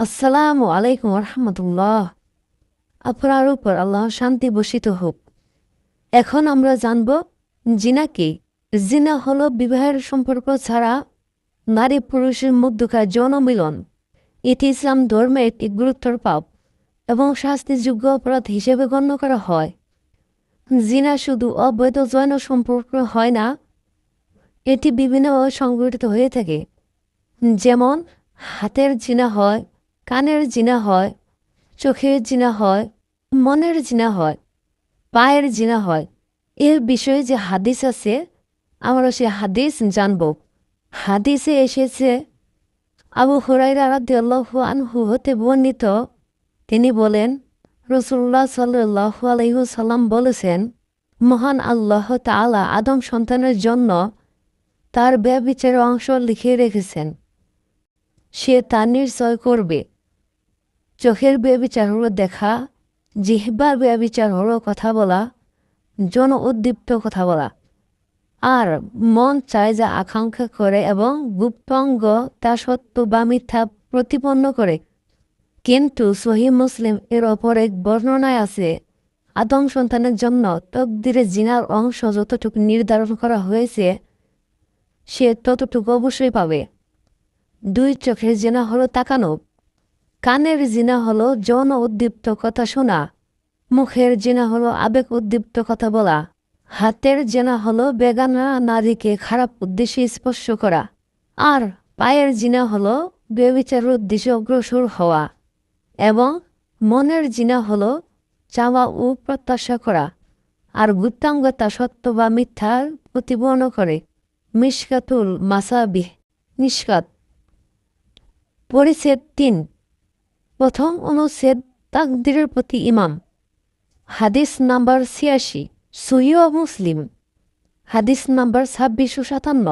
আসসালামু আলাইকুম রহমতুল্লাহ। আপনার উপর আল্লাহ শান্তি বসিত হোক। এখন আমরা জানব, জিনা কি? জিনা হল বিবাহের সম্পর্ক ছাড়া নারী পুরুষের মধ্যকার যৌন মিলন। এটি ইসলাম ধর্মে একটি গুরুত্বর পাপ এবং শাস্তিযোগ্য অপরাধ হিসেবে গণ্য করা হয়। জিনা শুধু অবৈধ যৌন সম্পর্ক হয় না, এটি বিভিন্ন সংগঠিত হয়ে থাকে। যেমন, হাতের জিনা হয় কানের জিনা হয়, চোখের জিনা হয়, মনের জিনা হয়, পায়ের জিনা হয়। এর বিষয়ে যে হাদিস আছে, আমরা সে হাদিস জানব। হাদিসে এসেছে, আবু হুরাইরা রাদিয়াল্লাহু আনহু হতে বর্ণিত, তিনি বলেন রসুল্লাহ সাল্লাহ আলহিহসাল্লাম বলেছেন, মহান আল্লাহ তাআলা আদম সন্তানের জন্য তার ব্যবিচারের অংশ লিখে রেখেছেন। সে তা নিশ্চয় করবে। চোখের ব্যবিচার হলো দেখা, জিহ্বার ব্যবিচার হলো কথা বলা, জন উদ্দীপ্ত কথা বলা। আর মন চায় যা আকাঙ্ক্ষা করে এবং গুপ্তঙ্গ তা সত্য বা মিথ্যা প্রতিপন্ন করে। কিন্তু সহি মুসলিম এর ওপর এক বর্ণনায় আছে, আদম সন্তানের জন্য তকদিরে জিনার অংশ যতটুকু নির্ধারণ করা হয়েছে, সে ততটুকু অবশ্যই পাবে। দুই চোখের জিনা হলো তাকানো কানের জিনা হলো যৌন উদ্দীপ্ত কথা শোনা। মুখের জিনা হলো আবেগ উদ্দীপ্ত কথা বলা। হাতের জেনা হলো বেগানা নারীকে খারাপ উদ্দেশ্যে স্পর্শ করা। আর পায়ের জিনা হলো বেবিচার উদ্দেশ্যে অগ্রসর হওয়া। এবং মনের জিনা হলো চাওয়া ও প্রত্যাশা করা। আর গুপ্তাঙ্গতা সত্য বা মিথ্যার প্রতিবর্ণ করে। মিসকাতুল মাসাবিহ, নিষ্কাত। পরিচ্ছেদ তিন। প্রথম অনুচ্ছেদ তাকদিরের প্রতি ইমাম। হাদিস নাম্বার ছিয়াশি সুইয় মুসলিম। হাদিস নাম্বার ছাব্বিশশো সাতান্ন।